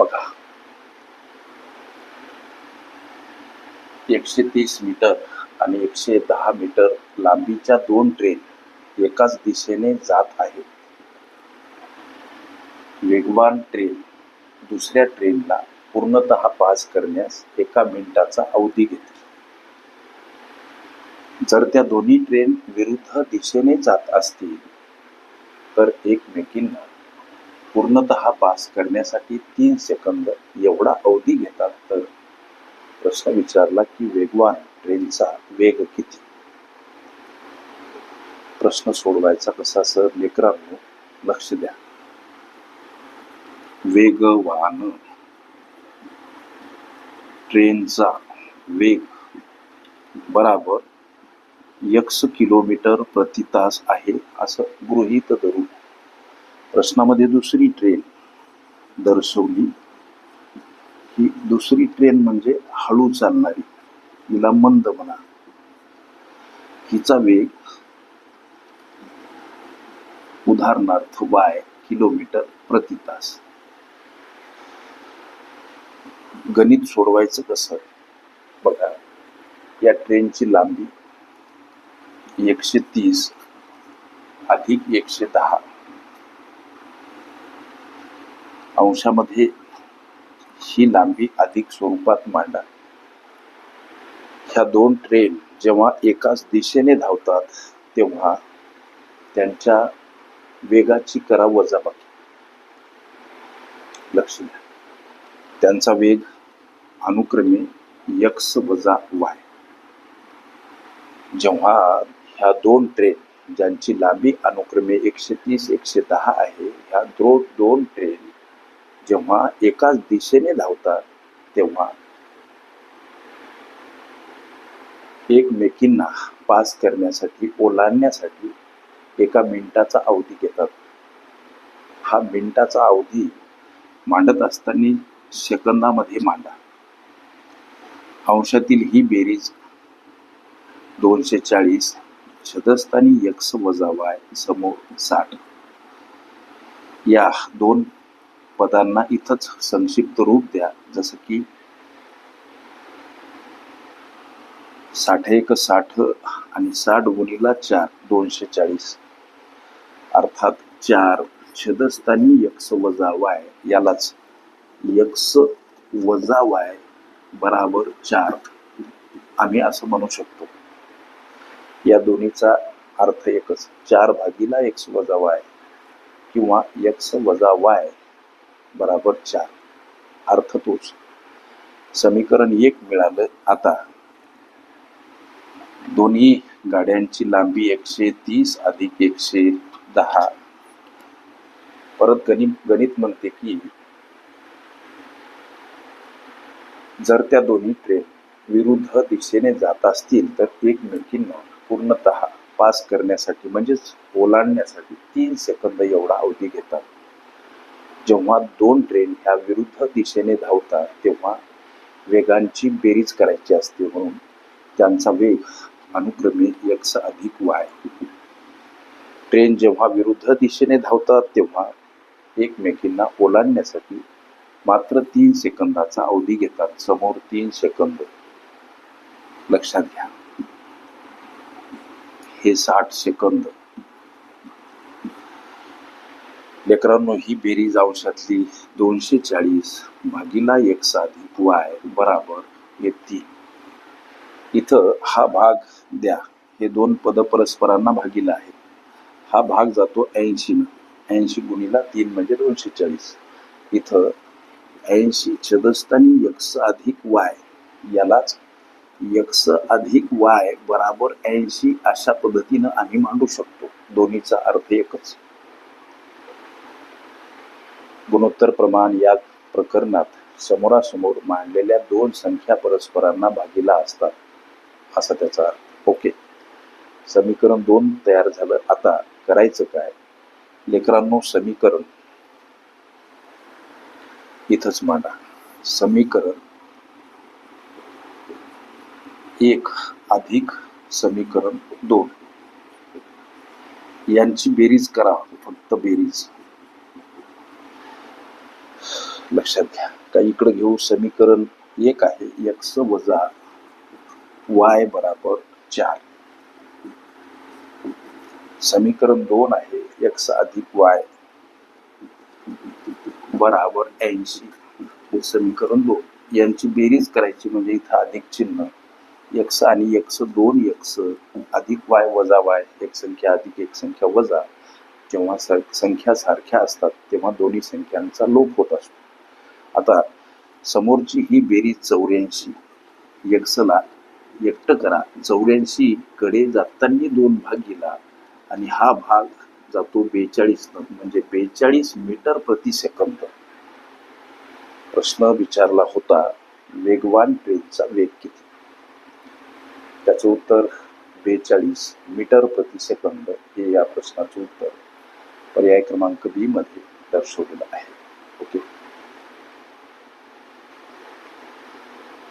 बघा. एकशे तीस मीटर आणि एकशे दहा मीटर लांबीच्या दोन ट्रेन एकाच दिशेने जात आहेत. वेगवान ट्रेन दुसऱ्या ट्रेनला पूर्णतः पास करण्यास एका मिनिटाचा अवधी घेते. जर त्या दोन्ही ट्रेन विरुद्ध दिशेने जात असतील तर एकमेकींना पूर्णतः पास करण्यासाठी तीन सेकंद एवढा अवधी घेतात तर प्रश्न विचारला की वेगवान ट्रेनचा वेग किती? प्रश्न सोडवायचा कसा सर? लेकरांनो लक्ष द्या. वेगवान ट्रेनचा वेग बराबर यक्स किलोमीटर प्रति तास आहे असं गृहीत धरू. प्रश्नामध्ये दुसरी ट्रेन दर्शवली. ही दुसरी ट्रेन म्हणजे हळू चालणारी. हिला मंद म्हणा. हिचा वेग उदाहरणार्थ वाय किलोमीटर प्रति तास. गणित सोडवायचं कसं? बघा या ट्रेनची लांबी एकशे तीस अधिक एकशे दहा. अंशामध्ये ही लांबी अधिक स्वरूपात मांडा. ह्या दोन ट्रेन जेव्हा एकाच दिशेने धावतात तेव्हा त्यांच्या वेगाची करा वजाबाकी. लक्ष द्या. त्यांचा वेग अनुक्रमे यक्स वजा वाय. जेव्हा ह्या दोन ट्रेन ज्यांची लांबी अनुक्रमे एकशे तीस एकशे दहा आहे ह्या दोन दोन ट्रेन जेव्हा एकाच दिशेने धावतात तेव्हा एकमेकींना पास करण्यासाठी ओलांडण्यासाठी एका मिनिटाचा अवधी घेतात. हा मिनिटाचा अवधी मांडत असताना सेकंदामध्ये मांडा. अंशातील ही बेरीज दोनशे चाळीस शतस्थानी यक्स वजा वाय समोर साठ. या दोन पदांना इथंच संक्षिप्त रूप द्या. जसं की साठ एक साठ आणि साठ गुणीला चार दोनशे चाळीस. अर्थात चार छदस्थानी यक्स वजा वाय यालाच यक्स वजा वाय बराबर चार आम्ही असं म्हणू शकतो. या दोन्हीचा अर्थ एकच. चार भागीला एक्स वजा वाय किंवा एक्स वजा वाय बराबर चार. अर्थ तोच. समीकरण एक मिळालं. आता दोन्ही गाड्यांची लांबी एकशे तीस अधिक एकशे दहा. परत गणित गणित म्हणते की जर त्या दोन्ही ट्रेन विरुद्ध दिशेने जात असतील तर एकमेकींना पूर्णत पास करण्यासाठी म्हणजेच ओलांडण्यासाठी तीन सेकंद एवढा अवधी घेतात. जेव्हा दोन ट्रेन ह्या विरुद्ध दिशेने धावतात तेव्हा वेगांची बेरीज करायची असते म्हणून त्यांचा वेग अनुक्रमे एक्स अधिक वाय. ट्रेन जेव्हा विरुद्ध दिशेने धावतात तेव्हा एकमेकींना ओलांडण्यासाठी मात्र तीन सेकंदाचा अवधी घेतात समोर तीन सेकंद. लक्षात घ्या. हे साठ सेकंद. लेकरांनो ही बेरीज अंशातली दोनशे चाळीस भागीला एक अधिक वाय बराबर येतील तीन. इथं हा भाग द्या. हे दोन पद परस्परांना भागीला आहेत. हा भाग जातो ऐंशी न. ऐंशी गुणीला तीन म्हणजे दोनशे चाळीस. इथं ऐंशी छदस्थानी यक्स अधिक वाय. यालाच यक्स अधिक वाय बराबर ऐंशी अशा पद्धतीनं आम्ही मांडू शकतो. दोन्हीचा अर्थ एकच. गुणोत्तर प्रमाण या प्रकरणात समोरासमोर मांडलेल्या दोन संख्या परस्परांना भागीला असतात असा त्याचा अर्थ. ओके. समीकरण दोन तयार झालं. आता करायचं काय? लेकरांनो समीकरण इथंच मांडा. समीकरण एक अधिक समीकरण दोन. यांची बेरीज करा फक्त बेरीज. लक्षात घ्या. का इकडे घेऊ समीकरण एक आहे. एक्स वजा वाय बराबर चार. समीकरण दोन आहे. एक्स अधिक वाय बराबर ऐंशी. हे समीकरण दोन. यांची बेरीज करायची म्हणजे इथं अधिक चिन्ह. एक्स आणि एक्स दोन एक्स अधिक वाय वजा वाय एक संख्या अधिक एक संख्या वजा. जेव्हा संख्या सारख्या असतात तेव्हा दोन्ही संख्यांचा लोप होत असतो. आता समोरची ही बेरीज चौऱ्याऐंशी एक्सला एकटं करा. चौऱ्याऐंशी कडे जाताना दोन भाग गेला आणि हा भाग जातो बेचाळीस म्हणजे बेचाळीस मीटर प्रति सेकंद. प्रश्न विचारला होता वेगवान ट्रेनचा वेग किती? त्याचं उत्तर बेचाळीस मीटर प्रति सेकंद हे या प्रश्नाचं उत्तर पर्याय क्रमांक बी मध्ये दर्शवलेलं आहे. ओके?